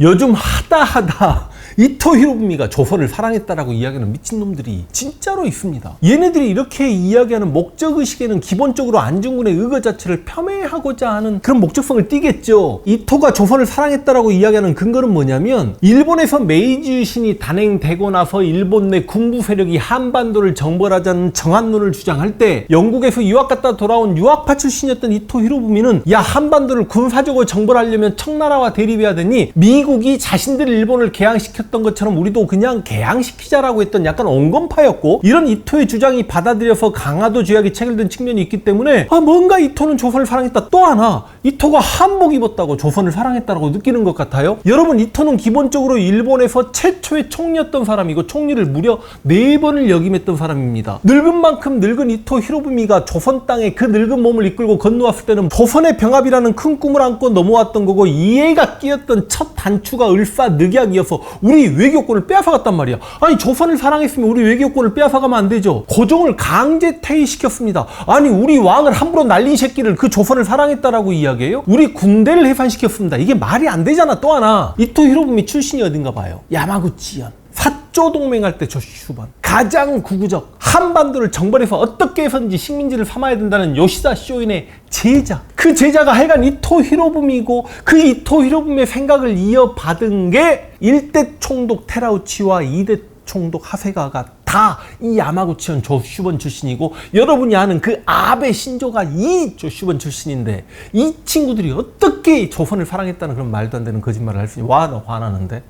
요즘 하다 하다 이토 히로부미가 조선을 사랑했다라고 이야기하는 미친놈들이 진짜로 있습니다. 얘네들이 이렇게 이야기하는 목적의식에는 기본적으로 안중근의 의거 자체를 폄훼하고자 하는 그런 목적성을 띠겠죠. 이토가 조선을 사랑했다라고 이야기하는 근거는 뭐냐면 일본에서 메이지 유신이 단행되고 나서 일본 내 군부 세력이 한반도를 정벌하자는 정한론을 주장할 때 영국에서 유학 갔다 돌아온 유학파 출신이었던 이토 히로부미는 야 한반도를 군사적으로 정벌하려면 청나라와 대립해야 되니 미국이 자신들 일본을 개항시켰 던 것처럼 우리도 그냥 개항시키자라고 했던 약간 온건파였고 이런 이토의 주장이 받아들여서 강화도 조약이 체결된 측면이 있기 때문에 아 뭔가 이토는 조선을 사랑했다. 또 하나 이토가 한복 입었다고 조선을 사랑했다고 느끼는 것 같아요. 여러분 이토는 기본적으로 일본에서 최초의 총리였던 사람이고 총리를 무려 네 번을 역임했던 사람입니다. 늙은 만큼 늙은 이토 히로부미가 조선 땅에 그 늙은 몸을 이끌고 건너왔을 때는 조선의 병합이라는 큰 꿈을 안고 넘어왔던 거고 이해가 끼었던 첫 단추가 을사 늑약이어서 우리 외교권을 빼앗아갔단 말이야. 아니 조선을 사랑했으면 우리 외교권을 빼앗아가면 안 되죠. 고종을 강제 퇴위시켰습니다. 아니 우리 왕을 함부로 날린 새끼를 그 조선을 사랑했다라고 이야기해요? 우리 군대를 해산시켰습니다. 이게 말이 안 되잖아. 또 하나 이토 히로부미 출신이 어딘가 봐요. 야마구치현. 사조 동맹할 때 조슈반. 가장 구구적 한반도를 정벌해서 어떻게 해서든지 식민지를 삼아야 된다는 요시다 쇼인의 제자. 그 제자가 하여간 이토 히로부미고 그 이토 히로부미의 생각을 이어받은 게 1대 총독 테라우치와 2대 총독 하세가가 다 이 야마구치현 조슈번 출신이고 여러분이 아는 그 아베 신조가 이 조슈번 출신인데 이 친구들이 어떻게 조선을 사랑했다는 그런 말도 안 되는 거짓말을 할 수 있냐 와나 화나는데